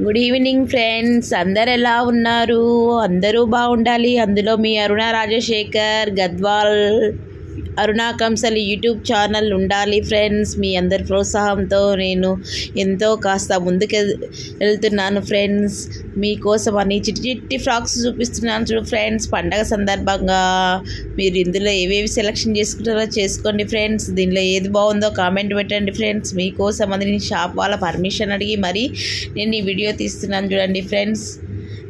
Good evening friends అందరు ఎలా ఉన్నారు? అందరూ బాగుండాలి. అందులో మీ అరుణ రాజశేఖర్ గద్వాల్. అరుణా కంసలి యూట్యూబ్ ఛానల్ ఉండాలి ఫ్రెండ్స్. మీ అందరి ప్రోత్సాహంతో నేను ఎంతో కాస్త ముందుకు వెళ్తున్నాను ఫ్రెండ్స్. మీకోసం అని చిట్టి చిట్టి ఫ్రాక్స్ చూపిస్తున్నాను చూడు ఫ్రెండ్స్. పండగ సందర్భంగా మీరు ఇందులో ఏవేవి సెలెక్షన్ చేసుకుంటారో చేసుకోండి ఫ్రెండ్స్. దీనిలో ఏది బాగుందో కామెంట్ పెట్టండి ఫ్రెండ్స్. మీకోసం అది నేను షాప్ వాళ్ళ పర్మిషన్ అడిగి మరి నేను ఈ వీడియో తీస్తున్నాను చూడండి ఫ్రెండ్స్.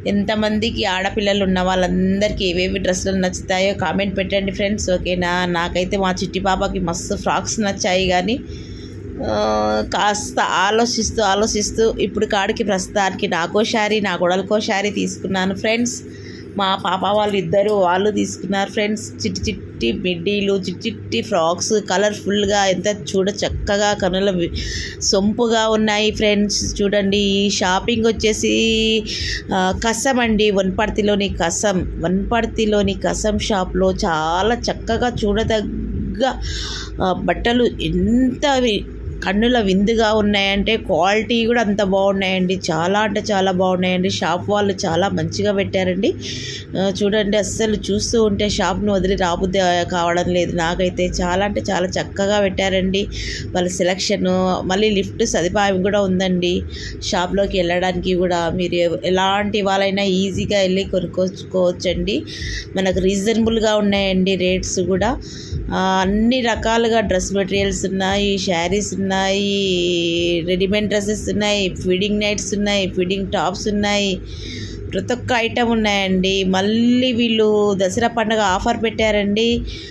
ఎంతమందికి ఆడపిల్లలు ఉన్న వాళ్ళందరికీ ఏవేవి డ్రెస్సులు నచ్చుతాయో కామెంట్ పెట్టండి ఫ్రెండ్స్ ఓకేనా? నాకైతే మా చిట్టి పాపకి మస్తు ఫ్రాక్స్ నచ్చాయి కానీ కాస్త ఆలోచిస్తూ ఆలోచిస్తూ ఇప్పుడు కాడికి ప్రస్తుతానికి నాకో శారీ నా గొడవలకో శారీ తీసుకున్నాను ఫ్రెండ్స్ మా పాప వాళ్ళు ఇద్దరు వాళ్ళు తీసుకున్నారు ఫ్రెండ్స్ చిట్టి చిట్టి మిడ్డీలు చిట్టి చిట్టి ఫ్రాక్స్ కలర్ఫుల్గా ఎంత చూడ చక్కగా కనుల సొంపుగా ఉన్నాయి ఫ్రెండ్స్. చూడండి ఈ షాపింగ్ వచ్చేసి కసం అండి. వన్పర్తిలోని కసం. వన్పర్తిలోని కసం షాప్లో చాలా చక్కగా చూడదగ్గ బట్టలు ఎంత కన్నుల విందుగా ఉన్నాయంటే క్వాలిటీ కూడా అంత బాగున్నాయండి. చాలా అంటే చాలా బాగున్నాయండి. షాప్ వాళ్ళు చాలా మంచిగా పెట్టారండి. చూడండి అస్సలు చూస్తూ ఉంటే షాప్ను వదిలి రాబుద్ది కావడం లేదు. నాకైతే చాలా అంటే చాలా చక్కగా పెట్టారండి. వాళ్ళ సెలక్షన్ మళ్ళీ లిఫ్ట్ సదుపాయం కూడా ఉందండి. షాప్లోకి వెళ్ళడానికి కూడా మీరు ఎలాంటి వాళ్ళైనా ఈజీగా వెళ్ళి కొనుక్కోవచ్చండి మనకు రీజనబుల్గా ఉన్నాయండి రేట్స్ కూడా. అన్ని రకాలుగా డ్రెస్ మెటీరియల్స్ ఉన్నాయి శారీస్ ఉన్నాయి రెడీమేడ్ డ్రెస్సెస్ ఉన్నాయి ఫీడింగ్ నైట్స్ ఉన్నాయి ఫీడింగ్ టాప్స్ ఉన్నాయి. ప్రతి ఒక్క ఐటెం ఉన్నాయండి. మళ్ళీ వీళ్ళు దసరా పండుగ ఆఫర్ పెట్టారండి.